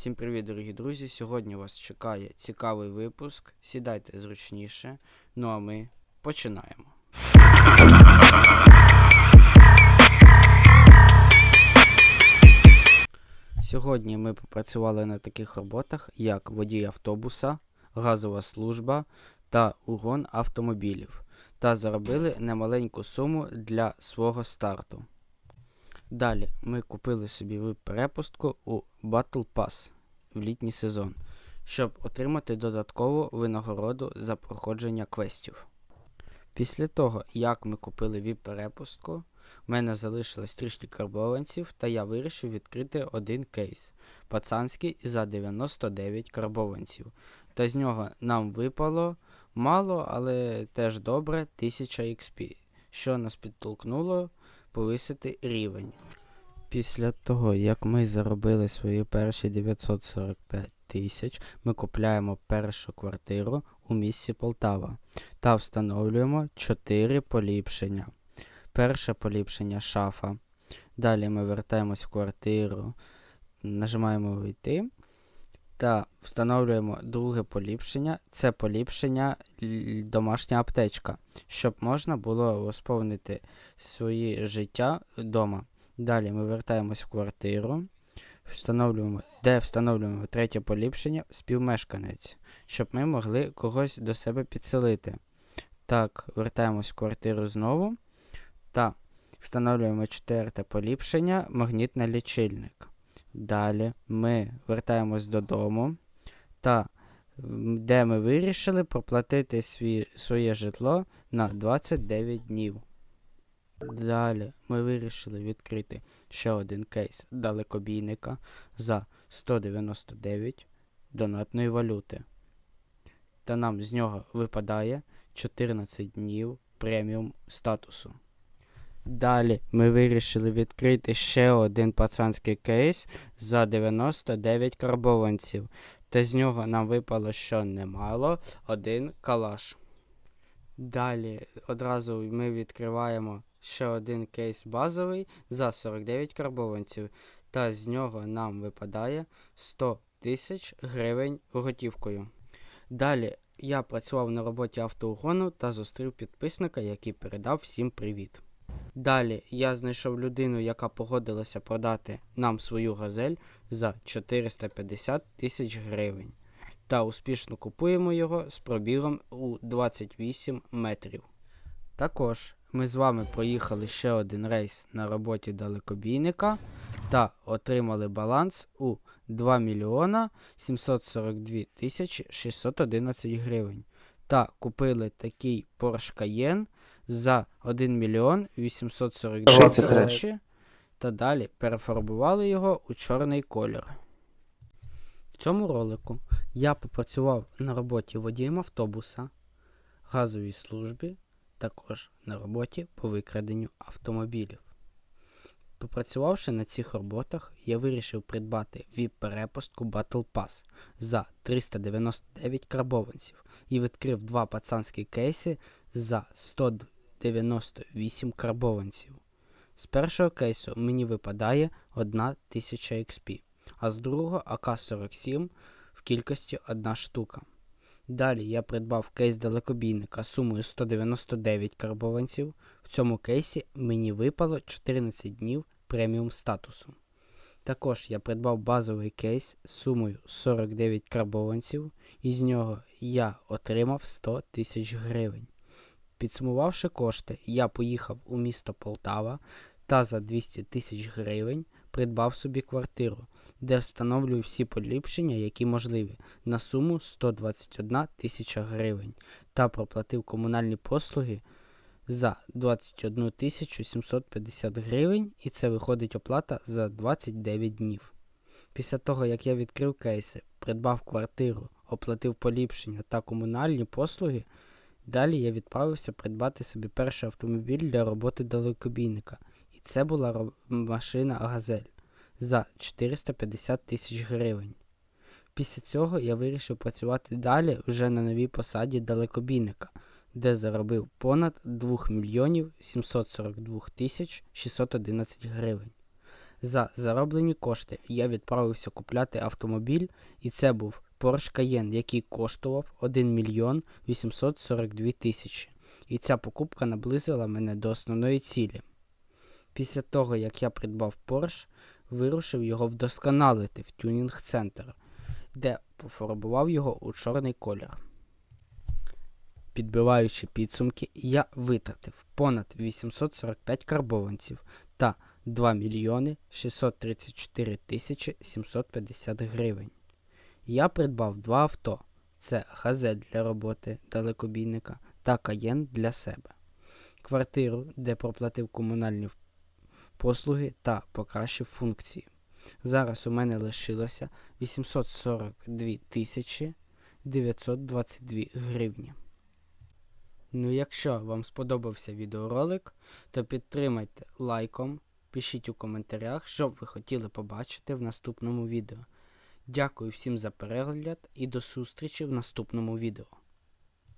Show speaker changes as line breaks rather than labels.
Всім привіт, дорогі друзі! Сьогодні вас чекає цікавий випуск. Сідайте зручніше. Ну а ми починаємо. Сьогодні ми попрацювали на таких роботах, як водій автобуса, газова служба та угон автомобілів, та заробили немаленьку суму для свого старту. Далі ми купили собі перепустку у Battle Pass в літній сезон, щоб отримати додаткову винагороду за проходження квестів. Після того, як ми купили віп перепустку, в мене залишилось трішки карбованців, та я вирішив відкрити один кейс пацанський за 99 карбованців. Та з нього нам випало мало, але теж добре 1000 XP, що нас підтолкнуло повисити рівень. Після того, як ми заробили свої перші 945 тисяч, ми купляємо першу квартиру у місті Полтава та встановлюємо 4 поліпшення. Перше поліпшення шафа. Далі ми вертаємось в квартиру, нажимаємо вийти та встановлюємо друге поліпшення. Це поліпшення домашня аптечка, щоб можна було восповнити своє життя вдома. Далі ми вертаємось в квартиру, встановлюємо, де встановлюємо третє поліпшення співмешканець, щоб ми могли когось до себе підселити. Так, вертаємось в квартиру знову та встановлюємо четверте поліпшення магнітний лічильник. Далі ми вертаємось додому та де ми вирішили проплатити свій, своє житло на 29 днів. Далі ми вирішили відкрити ще один кейс далекобійника за 199 донатної валюти. Та нам з нього випадає 14 днів преміум статусу. Далі ми вирішили відкрити ще один пацанський кейс за 99 карбованців. Та з нього нам випало що немало один калаш. Далі одразу ми відкриваємо ще один кейс базовий за 49 карбованців, та з нього нам випадає 100 тисяч гривень готівкою. Далі я працював на роботі автоугону та зустрів підписника, який передав всім привіт. Далі я знайшов людину, яка погодилася продати нам свою газель за 450 тисяч гривень. Та успішно купуємо його з пробігом у 28 метрів. Також ми з вами проїхали ще один рейс на роботі далекобійника та отримали баланс у 2 мільйона 742 тисячі 611 гривень. Та купили такий Porsche Cayenne за 1 мільйон 842 тисячі та далі перефарбували його у чорний колір. В цьому ролику я попрацював на роботі водієм автобуса, газовій службі, також на роботі по викраденню автомобілів. Попрацювавши на цих роботах, я вирішив придбати VIP-перепустку Battle Pass за 399 карбованців і відкрив два пацанські кейси за 198 карбованців. З першого кейсу мені випадає 1000 XP, а з другого АК-47 в кількості 1 штука. Далі я придбав кейс далекобійника сумою 199 карбованців. В цьому кейсі мені випало 14 днів преміум статусу. Також я придбав базовий кейс сумою 49 карбованців, і з нього я отримав 100 тисяч гривень. Підсумувавши кошти, я поїхав у місто Полтава та за 200 тисяч гривень придбав собі квартиру, де встановлюю всі поліпшення, які можливі, на суму 121 тисяча гривень та проплатив комунальні послуги за 21 тисячу 750 гривень, і це виходить оплата за 29 днів. Після того, як я відкрив кейси, придбав квартиру, оплатив поліпшення та комунальні послуги, далі я відправився придбати собі перший автомобіль для роботи далекобійника. І це була машина Газель за 450 тисяч гривень. Після цього я вирішив працювати далі вже на новій посаді далекобійника, де заробив понад 2 мільйонів 742 тисяч 611 гривень. За зароблені кошти я відправився купляти автомобіль, і це був Porsche Cayenne, який коштував 1 мільйон 842 тисячі. І ця покупка наблизила мене до основної цілі. Після того, як я придбав Porsche, вирушив його вдосконалити в тюнінг-центр, де пофарбував його у чорний колір. Підбиваючи підсумки, я витратив понад 845 карбованців та 2 мільйони 634 тисячі 750 гривень. Я придбав два авто: це газель для роботи далекобійника та каєн для себе, квартиру, де проплатив комунальні послуги та покращив функції. Зараз у мене лишилося 842 тисячі 922 гривні. Ну, якщо вам сподобався відеоролик, то підтримайте лайком, пишіть у коментарях, що б ви хотіли побачити в наступному відео. Дякую всім за перегляд і до зустрічі в наступному відео.